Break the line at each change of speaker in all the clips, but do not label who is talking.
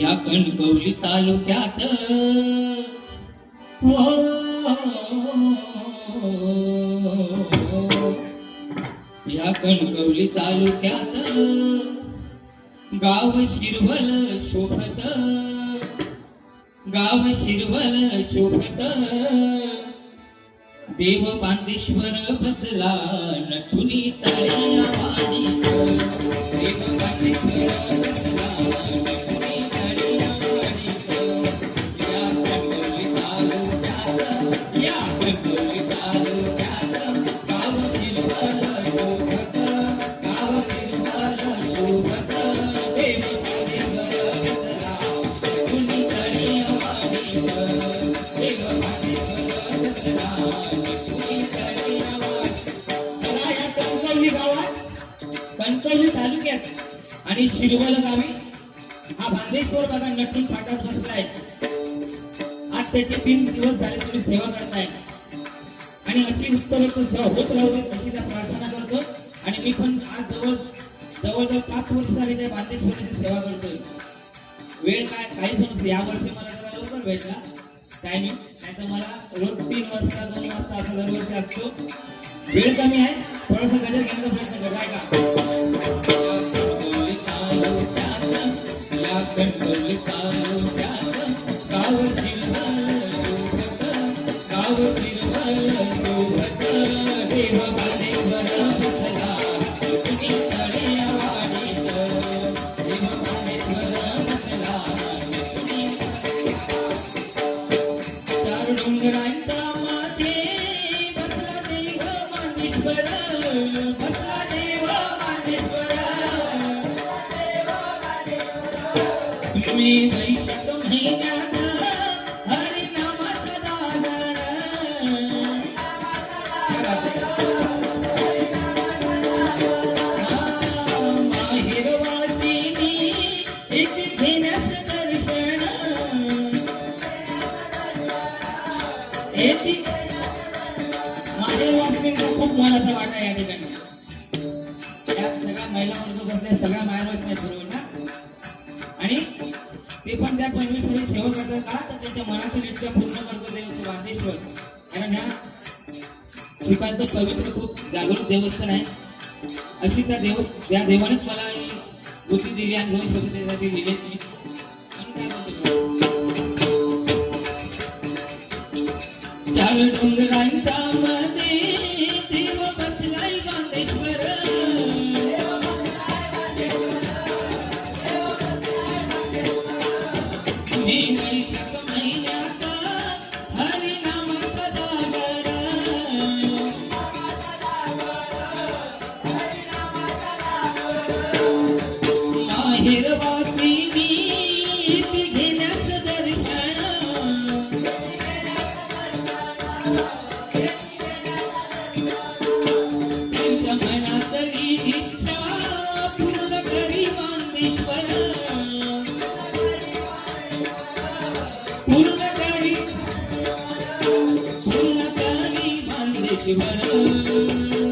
या कणकवली तालुक्यात. हो. या कणकवली तालुक्यात. गाव शिरवल शोभत. गाव शिरवल शोभत. देव बांदेश्वर बसला नटुनी तळ्या पाणी देव बांदेश्वर बसला आणि शिरवल गावी हा बांदेश्वर बघा नटून फाटात बसलाय. आज त्याचे तीन दिवस झाले तुम्ही सेवा करताय. आणि अशी उत्तर सेवा होत राहू अशी त्या प्रार्थना करतो. आणि मी पण आज जवळ जवळजवळ पाच वर्ष झाली त्या बांदेश्वराची सेवा करतोय. वेळ काय काही पण असो. या वर्षी मला लवकर भेटला. टायमिंग नाही तर मला रोज तीन वाजता दोन वाजता असं दरवर्षी असतो. वेळ कमी आहे. थोडस गजर घेण्याचा प्रयत्न करताय का खूप मोलाचा वाटा आहे या ठिकाणी. सगळ्या महिला पण त्या परमेश्वरी सेवा करतात. का? तर त्यांच्या मनातील इच्छा पूर्ण करतो देव तो कारण ह्या ठिकाणचं पवित्र खूप जागृत देवस्थान आहे. अशी त्या देव त्या देवानेच मला बुद्धी दिली आणि दोन शब्द त्यासाठी दिले मी? चार माहेर वासिनी ती दर्शन त्यांच्या मनातली इच्छा पूर्ण करी मांदेश्वर पूर्ण करी पूर्ण करी मांदेश्वर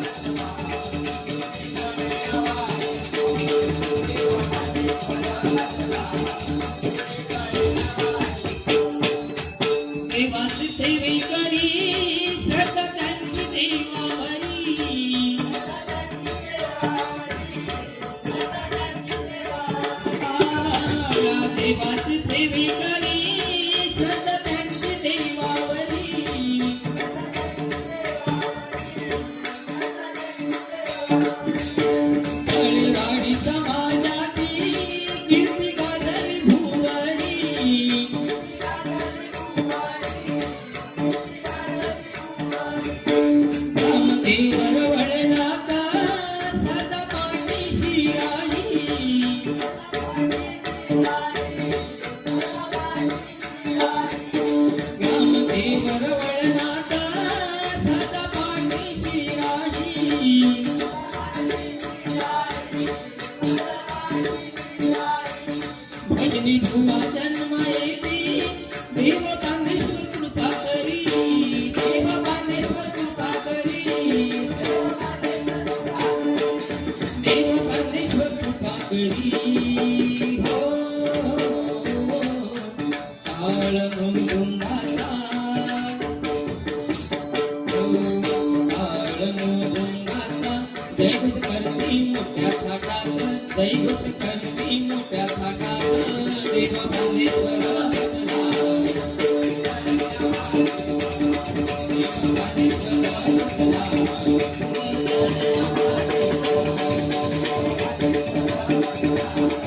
श्रीवास प्रेमी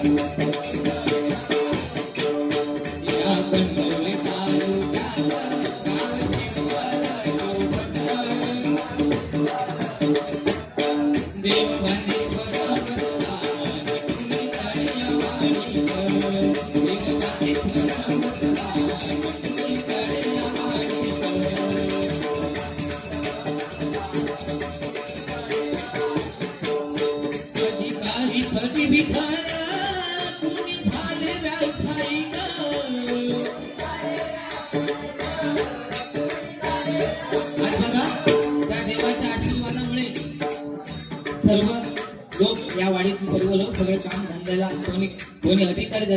thank you.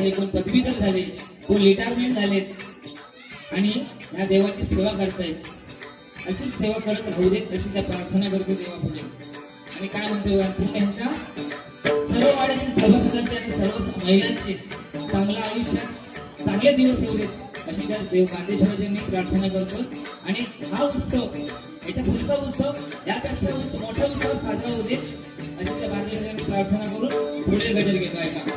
झाले कोण पदवीधर झाले कोण रिटायरमेंट झालेत आणि या देवाची सेवा करतायत. अशीच सेवा करत राहू देत अशी त्या प्रार्थना करतो देवापुढे. आणि काय म्हणतो बघा, यांच्या सर्व वाड्यातील सर्व आणि सर्व महिलांचे चांगलं आयुष्य चांगले दिवस येऊ देत. अशी त्या देव गांधेश्वराची प्रार्थना करतो. आणि हा उत्सव याच्या पुढचा उत्सव यापेक्षा मोठा उत्सव साजरा होऊ देत. अशी त्या गांधेश्वरांनी प्रार्थना करून पुढे गजर घेतो ऐका.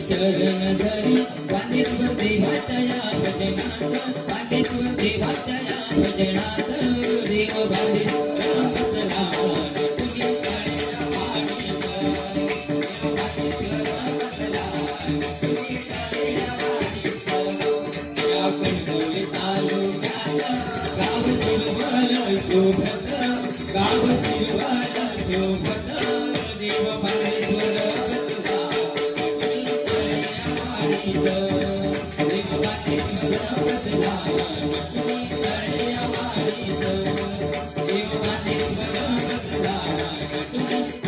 चरण धरी बांधेश्वर देवाच्या या भजनात बांधेश्वर देवाच्या Thank you.